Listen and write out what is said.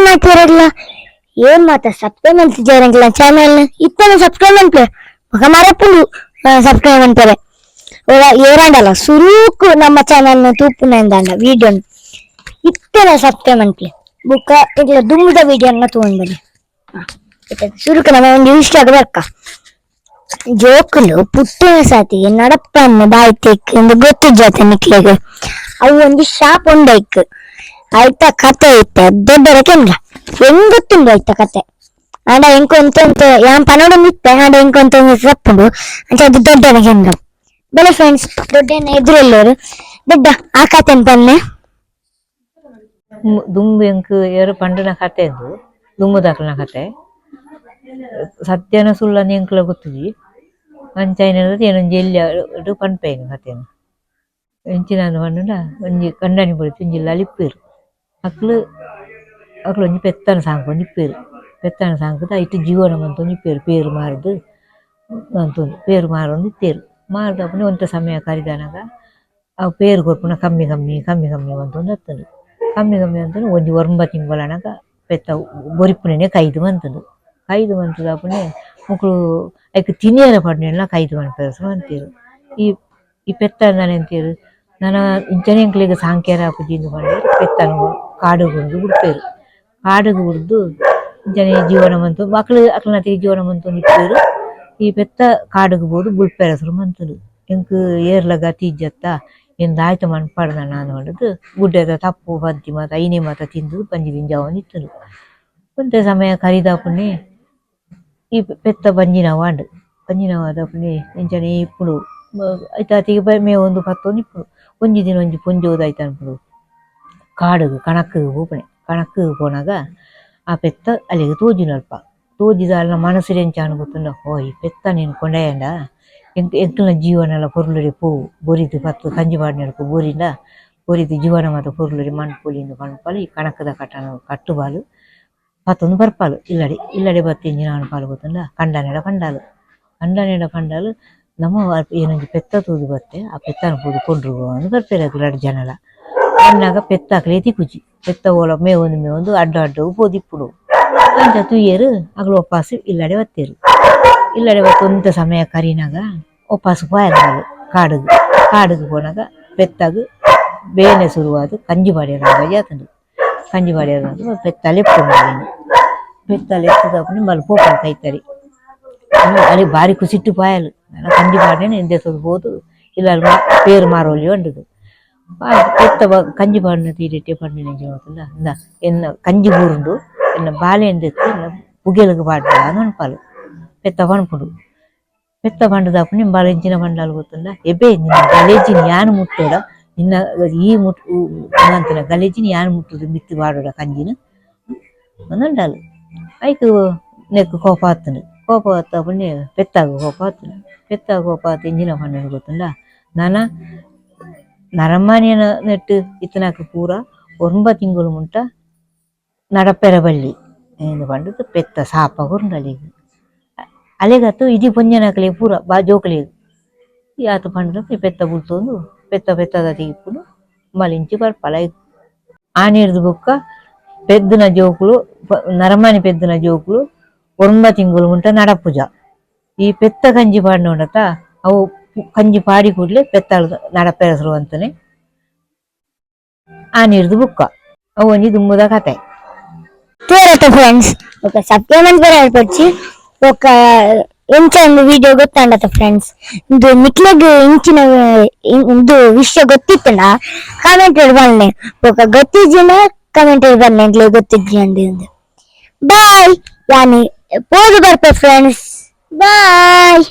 Subscribe ಮಾಡ್ತಿರಲ್ಲ ಏನ್ ಮಾತ? ಸಬ್ಸ್ಕ್ರೈಬ್ ಮಾಡ್ತಿದ್ದಾರಂಗಿಲ್ಲ ಚಾನಲ್ ಇತ್ತನ ಸಬ್ಸ್ಕ್ರೈಬ್ ಮಾಡ್ತಾರೆ ಮಗ ಮರಪ್ಪುಂಡು ಸಬ್ಸ್ಕ್ರೈಬ್ ಅಂತಾರೆ ಏರಾಂಡಲ್ಲ, ಸುರೂಕು ನಮ್ಮ ಚಾನಲ್ ತೂಪುನಂದಾಂಡ ವಿಡಿಯೋ ಇತ್ತನ ಸಬ್ಸ್ಕ್ರೈಬ್ ಮಾಡ್ಲಿ ಬುಕ್ಕ ಇಲ್ಲ ದುಮ್ಮದ ವಿಡಿಯೋನ ತಗೊಂಡ್ಬನ್ನಿ ಸುರುಕು, ನಮ್ಮ ಒಂದು ಇಷ್ಟ ಆಗಬೇಕ ಜೋಕುಲು, ಪುಟ್ಟಿನ ಸಾತಿಗೆ ನಡಪ್ಪನ್ನು ಬಾಯ್ತಿಕ್ ಎಂದು ಗೊತ್ತಿಜ್ಜಾತ ನಿಕ್ಲಿಗೆ ಅವು ಒಂದು ಶಾಪ್ ಉಂಡೈಕ್ ಆಯ್ತಾ ಕತೆ ಐತೆ ದೊಡ್ಡರ ಕೆಂಡ್ಲ ಹೆಂಗ್ ಗೊತ್ತುಂಡು ಆಯ್ತಾ ಕತೆ? ಆಡ ಎಂಕೊಂತ ಯಾನ್ ಪನೋಡ ನಿಪ್ಪೆ ಆಡ ಎಂಕೊಂತ ತಪ್ಪುಂಡು ಅಂತ ಅದು ದೊಡ್ಡ ಕೆಂಡ್ಲ ಬೆಳೆ ಫ್ರೆಂಡ್ಸ್ ದೊಡ್ಡನ ಎದುರೆಲ್ಲೋರು ದೊಡ್ಡ, ಆ ಕತೆ ಬನ್ನೆ. ದುಂಬು- ದುಂಬು ಎಂಕ್ ಏರು ಪಂಡನ ಕತೆ ಅದು. ದುಂಬುದಾಕಲ್ನ ಕತೆ. ಸತ್ಯನ ಸುಳ್ಳನ ಎಂಕ್ಲ ಗೊತ್ತುಜಿ ಅಂಚೈನದ ಏನೊಂದು ಎಲ್ಲಿ ಪನ್ಪೇನು ಕತೆನು ಎಂಚಿನ ಪಂಡುಂಡ ಒಂಜಿ ಕಂಡನಿ ಬಡಿತು ಒಂಜಿ ಲಲಿಪ್ಪೇರು ಅಕ್ಲು ಅಕ್ಲು ಒಂಜಿ ಪೆತ್ತನ ಸಾಂಗ್ ಒಂಜಿ ಇಪ್ಪೇರು ಪೆತ್ತನ ಸಾಂಗ್ದ ಐಟ್ ಜೀವನ ಮಂತೊಂದು ಇಪ್ಪೇರು ಪೇರು ಮಾರುದು ಅಂತೊಂದು ಪೇರು ಮಾರೊಂದು ಇತ್ತೇರು ಮಾರುದಪ್ಪನೆ ಒಂತ ಸಮಯ ಕರಿದಾನಾಗ ಅವು ಪೇರು ಕೊರ್ಪುನ ಕಮ್ಮಿ ಕಮ್ಮಿ ಕಮ್ಮಿ ಕಮ್ಮಿ ಅಂತೊಂದು ಹತ್ತದು ಕಮ್ಮಿ ಕಮ್ಮಿ ಅಂತ ಒಂಜಿ ಒಂಬ ತಿಂಗಳನಗ ಪೆತ್ತ ಬೊರಿಪುನೆನೆ ಕೈದು ಮಂತದು ಕೈದು ಮಂತದ ಅಪ್ಪನೆ ಮುಕ್ಳು ಐಕ್ ತಿನಿಯರ ಪಡ್ನೆಲ್ಲ ಕೈದು ಮನ್ಪೆರಸು ಅಂತೀರು ಈ ಈ ಪೆತ್ತ ಅಂದಾನೆ ಅಂತೀರು ನನ್ನ ಇಂಚನೆ ಎಂಕ್ಲೆಗ್ ಸಾಂಕ್ಯಾರ ಆಪುಜಿಂದು ಪಂಡ ಪೆತ್ತನ ಕಾಡು ಗುಡ್ದು ಬಿಡ್ಪೇರು ಕಾಡುಗು ಬಿಡ್ದು ಇಂಚನೆ ಜೀವನ ಮಂತು ಮಕ್ಳು ಅಕ್ಲನತಿಗೆ ಜೀವನ ಮಂತು ಇಪ್ಪೇರು ಈ ಪೆತ್ತ ಕಾಡುಗು ಬೋದು ಹೆಸರು ಮಂತುಡು ಎಂಕ್ ಏರ್ಲ ಗತಿ ಎಂದಾಯ್ತು ಮನ್ಪಾಡ್ದ ನಾನು ಹೊಡೆದು ಗುಡ್ಡದ ತಪ್ಪು ಬದ್ದಿ ಮಾತ ಐನೆ ಮಾತ ತಿಂದು ಪಂಜಿ ಗಿಂಜಾವನ್ ಇತ್ತದು ಒಂತೆ ಸಮಯ ಪುಣೆ ಈ ಪೆತ್ತ ಬಂಜಿನವಾಂಡ್. ಬಂಜಿನವಾದಪುನೆ ಎಂಚನೆ ಇಪ್ಪುಡು ಐತಾತಿಗೆ ಮೇ ಒಂದು ಪತ್ತೊಂದು ಇಪ್ಪುಡು ಒಂಜಿ ದಿನ ಒಂಜಿ ಪೊಂಜೋದು ಆಯ್ತು ಅನ್ಪುಡು ಕಾಡುಗು ಕಣಕ್ಕು ಹೋಪಣೆ ಕಣಕ್ಕು ಪೋನಾಗ ಆ ಪೆತ್ತ ಅಲ್ಲಿಗೆ ತೋಜಿನಲ್ಪ ತೋಜಿದ ಅಲ್ಲ ಮನಸ್ಸಿಗೆ ಎಂಚಾನು ಗೊತ್ತುಂಡ ಓ ಈ ಪೆತ್ತ ನೀನು ಕೊಂಡೆಯಂಡ ಎಂಕ್ ಎಂಕ್ಲ ಜೀವನ ಪೊರ್ಲುಡೆ ಪೋ ಬೊರಿದು ಪತ್ತು ಕಂಜಿ ಪಾಡಿನಡ್ಕು ಬೋರಿಂದ ಬೊರಿದು ಜೀವನ ಮಾತ ಪೊರ್ಲುಡೆ ಮಣ್ಪುಲಿಂದು ಮಣ್ಪಾಲು ಈ ಕಣಕದ ಕಟ್ಟನ ಕಟ್ಟುಬಾಲು ಪತ್ತೊಂದು ಬರ್ಪಾಲು ಇಲ್ಲಡೆ ಇಲ್ಲಡೆ ಬತ್ತಿಂಜಿ ನಾನು ಪಾಲು ಗೊತ್ತುಂಡ ಕಂಡನೆಡ ಪಂಡಾಲು ಕಂಡನೆಡ ಪಂಡಾಲು ನಮ್ಮ ಅಲ್ಪ ಏನೊಂದು ಪೆತ್ತ ತೂದು ಬತ್ತೆ ಆ ಪೆತ್ತನ ಪೂದು ಕೊಂಡ್ರು ಅಂದು ಬರ್ಪೇರೆ ಅದು ಎರಡು ಜನಲ ಅನ್ನಾಗ ಪೆತ್ತ ಹಾಕ್ಲೆ ತಿಕ್ಕುಜಿ ಪೆತ್ತ ಓಲ ಮೇ ಒಂದು ಮೇ ಒಂದು ಅಡ್ಡ ಅಡ್ಡ ಪೋದಿಪ್ಪುಡು ಅಂಚ ತುಯ್ಯರು ಅಗ್ಲು ಒಪ್ಪಾಸು ಇಲ್ಲಡೆ ಬತ್ತೇರು ಇಲ್ಲಡೆ ಬತ್ತು ಒಂತ ಸಮಯ ಕರಿನಾಗ ಒಪ್ಪಾಸು ಪಾಯರ್ನಾಳು ಕಾಡುಗು ಕಾಡುಗು ಪೋನಾಗ ಪೆತ್ತಾಗ ಬೇನೆ ಶುರುವಾದ ಕಂಜಿ ಬಾಡಿಯರಾಗ ಜಾತಂಡು ಕಂಜಿ ಬಾಡಿಯರ ಪೆತ್ತಲೆ ಪುಂಡು ಪೆತ್ತಲೆ ಎತ್ತದಪ್ಪನೆ ಮಲ್ ಪೋಪಲ್ ಕೈತರಿ ಅಲ್ಲಿ ಬಾರಿ ಕುಸಿಟ್ಟು ಪಾಯಲು ನಾನು ಕಂಜಿ ಬಾಡೇನೆ ಎಂದೆ ಹೋದು ಇಲ್ಲ ಅಲ್ಲಿ ಪೇರು ಮಾರೋಲಿ ಉಂಡುದು ಎತ್ತ ಬ- ಕಂಜಿ ಬಾಡಿನ ತೀರಿಟ್ಟೆ ಪಂಡಿನ ಜೀವನದಿಂದ ಇಂದ ಎನ್ನ ಕಂಜಿ ಬೂರುಂಡು ಎನ್ನ ಬಾಲೆ ಎಂದೆತ್ತು ಎನ್ನ ಪುಗೆಲಗ ಬಾಡ ಅನ್ಪಾಲು ಪೆತ್ತ ಪಣ್ಪುಡು ಪೆತ್ತ ಪಂಡದಪ್ಪನೆ ಬಾಳೆಂಚಿನ ಪಂಡಾಲು ಗೊತ್ತುಂಡ ಎಬೆ ನಿನ್ನ ಗಲೇಜಿನ ಯಾನು ಮುಟ್ಟೋಡ ನಿನ್ನ ಈ ಮುಟ್ ಅಂತಿನ ಗಲೇಜಿನ ಯಾನು ಮುಟ್ಟುದು ಮಿತ್ತಿ ಬಾಡೋಡ ಕಂಜಿನ ಒಂದುಂಡಾಲು ಐಕು ನೆಕ್ಕು ಕೋಪ ಆತನು ಕೋಪ ಆತ ಪುಣ್ಯ ಪೆತ್ತಾಗ ಕೋಪ ಆತನು ಪೆತ್ತಾಗ ಕೋಪ ಆತ ಇಂಜಿನ ಪಂಡನ ಗೊತ್ತುಂಡ ನಾನ ನರಮನೆನ ನೆಟ್ಟ್ ಇತ್ತನಕ್ ಪೂರ ಒಂಬ ತಿಂಗಳು ಮುಂಟ ನಡಪೆರ ಬಳ್ಳಿ ಆಯೆಂದ್ ಪಂಡ ಪೆತ್ತ ಶಾಪಗುರುಂಡಲೆಗ್ ಅಲೆಗತ್ತು ಇದಿ ಪೊಜೆನಕ್ಲೆಗ್ ಪೂರ ಬ ಜೋಕುಲೆಗ್ ಈ ಆತ ಪಂಡ ಪೆತ್ತ ಗುಲ್ತೊಂದು ಪೆತ್ತ ಪೆತ್ತದಿಗ್ ಇಪ್ಪುಂಡು ಮಲಿಂಚಿ ಪರ್ಪಲಯ್ ಆನೆರ್ದ್ ಬೊಕ್ಕ ಪೆದ್ದನ ಜೋಕುಲು ನರಮನಿ ಪೆದ್ದನ ಜೋಕುಲು ಒಂಬ ತಿಂಗುಲು ಮುಂಟ ನಡಪುಜ. ಈ ಪೆತ್ತ ಗಂಜಿ ಪಂಡ ಉಂಡತ ಅವು ಕಂಜಿ ಪಾಡಿ ಕೂಡ್ಲೆ ಪೆತ್ತಾಳು ನಡಪೆರಸರು ಅಂತಾನೆ ಆ ನೀರ್ದು ಬುಕ್ಕ ಅವು ಒಂಜಿ ದುಂಬುದ ಕತೆ తూరత ఫ్రెండ్స్ ఒక సబ్స్క్రైబ్ పచ్చి ఒక ఇంచ ಒಂದು ವಿಡಿಯೋ ಗೊತ್ತಾಂಡತ ಫ್ರೆಂಡ್ಸ್ ಇದು ನಿಕ್ಲೆಗ್ ಇಂಚಿನ ಇದು ವಿಷಯ ಗೊತ್ತಿತ್ತಂಡ ಕಾಮೆಂಟ್ ಬನ್ನೆ ఒక ಗೊತ್ತಿಜ್ಜಿನ ಕಾಮೆಂಟ್ ಬನ್ನೆ ಇಂಗ್ಲೇ ಗೊತ್ತಿಜ್ಜಿ ಅಂದು ಬಾಯ್ ಯಾನಿ ಪೋದು ಬರ್ಪೆ ಫ್ರೆಂಡ್ಸ್ ಬಾಯ್